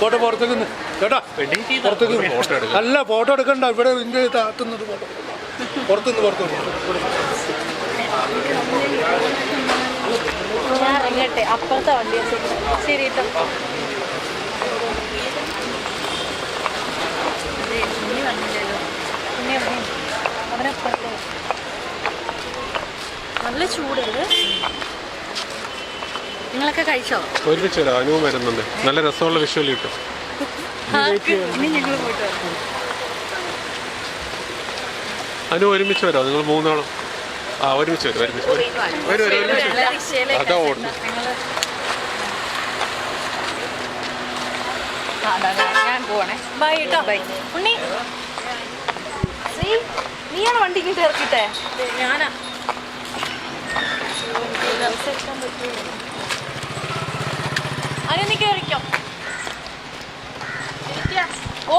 Photo പുറത്തേക്ക് കേട്ടോ പുറത്തേക്ക് അല്ല ഫോട്ടോ എടുക്കണ്ട ഇവിടെ ഇന്ത്യ താത്തുന്നത് ഫോട്ടോ പുറത്തുനിന്ന്. പുറത്തുനിന്ന് ഇറങ്ങട്ടെ അപ്പുറത്തെ വണ്ടി ശരി വന്നില്ലല്ലോ. അവനപ്പുറത്തെ. നല്ല ചൂടല്ലേ നിങ്ങളൊക്കെ കഴിച്ചോ? ഒരുമിച്ച് അനുവും വരുന്നുണ്ട്. നല്ല രസമുള്ള വിഷ്വൽ കിട്ടും. അനു ഒരുമിച്ച് വരാം? നിങ്ങൾ മൂന്നാളും. ആ ഒരുമിച്ച് വരും ഒരുമിച്ച് വരും. വരും ഒരുമിച്ച് അതാ ഓടുന്നു ഞാൻ പോവാണേ ബൈ കേട്ടോ. ബൈ. ഉണ്ണി. നീയാണ് വണ്ടി ഇങ്ങോട്ട് ഇറക്കിട്ടെ ഞാനാ അനു നീ കയറിക്കോ ഓ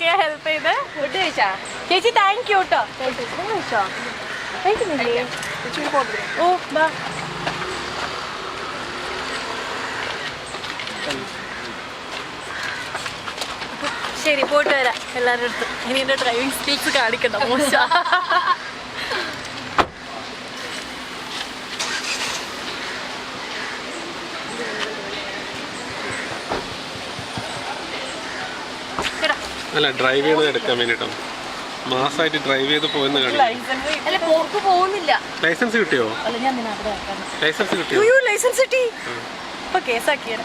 ചെയ്യാൻ ഹെൽപ്പ് ചെയ്ത് ഫുഡ് കഴിച്ചാ? ചേച്ചി താങ്ക് യു കേട്ടോ ഓ ബാ ശരി പോയിട്ട് വരാം. എല്ലാവരുടെ അടുത്ത്. ഇനി എന്റെ ഡ്രൈവിംഗ് സ്കിൽസ് കാണിക്കണ്ട മോശ. അല്ല ഡ്രൈവ് ചെയ്യുന്നത് എടുക്കാൻ വേണ്ടിയിട്ടാണ് മാസമായിട്ട് ഡ്രൈവ് ചെയ്ത് പോയെന്ന് കാണിക്കും ലൈസൻസ് കിട്ടിയോ? ലൈസൻസ് കിട്ടിയോ? ലൈസൻസ് കിട്ടി. ഇപ്പൊ കേസാക്കിയാണ്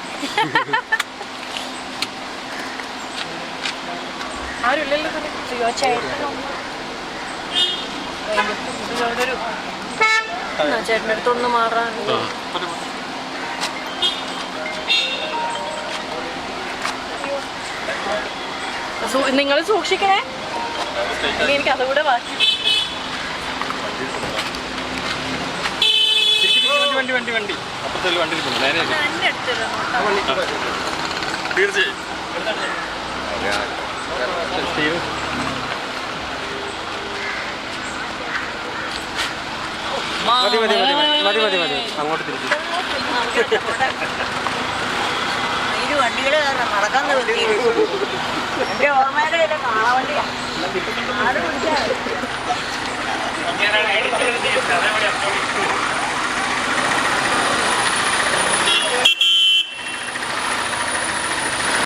ആരുമില്ലല്ലോ ചേട്ടന്റെ മാറാൻ നിങ്ങൾ സൂക്ഷിക്കണേ. ഇനി എനിക്ക് അതുകൂടെ ബാക്കി. വണ്ടി വണ്ടി വണ്ടി അപ്പുറത്തെ വണ്ടി ഇരിപ്പുണ്ട്. നേരെ തീർച്ചയായും. മതി മതി മതി മതി മതി മതി. അങ്ങോട്ട് തിരിച്ചു വണ്ടികൾ നടക്കാൻ എന്റെ ഓർമ്മയുടെ ആട്